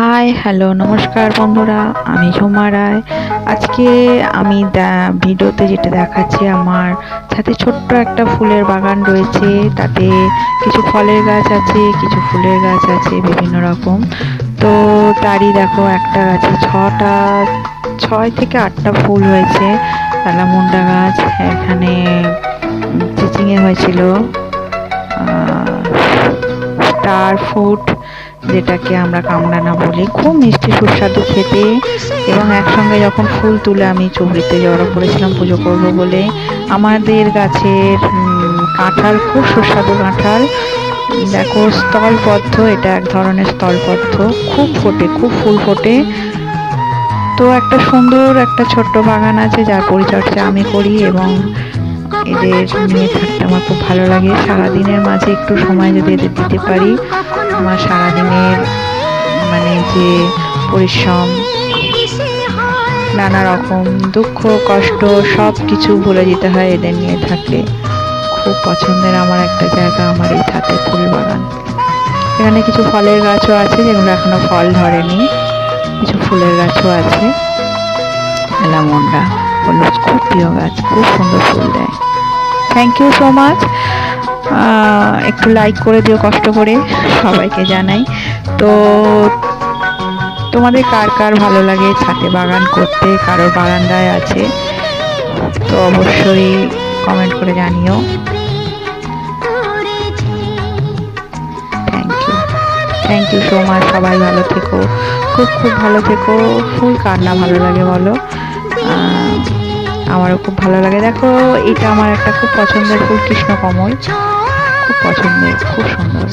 Hi hello নমস্কার বন্ধুরা, আমি ঝুমা রায়। আজকে আমি ভিডিওতে যেটা দেখাচ্ছি, আমার সাথে ছোট্ট একটা ফুলের বাগান রয়েছে, তাতে কিছু ফলের গাছ আছে, কিছু ফুলের গাছ আছে, বিভিন্ন রকম। তো তারই দেখো, একটা গাছে ছটা, ছয় থেকে আটটা ফুল হয়েছে অ্যালামুন্ডা গাছ, এখানে চিচিংয়ে হয়েছিল স্টার ফুড যেটাকে আমরা কামরানা বলি। খুব মিষ্টি, সুস্বাদু খেতে। এবং একসঙ্গে যখন ফুল তুলে আমি চুবড়িতে জড়ো করেছিলাম পুজো করব বলে, আমাদের গাছের কাঁঠাল, খুব সুস্বাদু কাঁঠাল। দেখো, স্থলবদ্ধ, এটা এক ধরনের স্থলবদ্ধ। খুব ফোটে, খুব ফুল ফোটে। তো একটা সুন্দর একটা ছোট্ট বাগান আছে, যার পরিচর্যা আমি করি এবং এদের নিয়ে থাকতে আমার খুব ভালো লাগে। সারাদিনের মাঝে একটু সময় যদি এদের দিতে পারি, আমার সারাদিনের মানে যে পরিশ্রম, নানা রকম দুঃখ, কষ্ট সব কিছু ভুলে যেতে হয় এদের নিয়ে থাকলে খুব পছন্দের আমার একটা জায়গা আমার এই ছাতে ফুল বাগান। এখানে কিছু ফলের গাছও আছে, যেগুলো এখনও ফল ধরেনি। কিছু ফুলের গাছও আছে। অ্যালামন্ডা হলুদ খুব প্রিয় গাছ খুব সুন্দর ফুল দেয়। থ্যাংক ইউ সো মাচ একটু লাইক করে দিও, কষ্ট করে সবাইকে জানাই। তো তোমাদের কার কার ভালো লাগে ছাতে বাগান করতে? কারোর বারান্দায় আছে? তো অবশ্যই কমেন্ট করে জানিও। Thank you thank you so much সবাই ভালো থেকো। খুব খুব ভালো থেকো। ফুল কার না ভালো লাগে বলো? আমারও খুব ভালো লাগে। দেখো, এটা আমার একটা খুব পছন্দের ফুল কৃষ্ণকমল। খুব পছন্দের, খুব সুন্দর।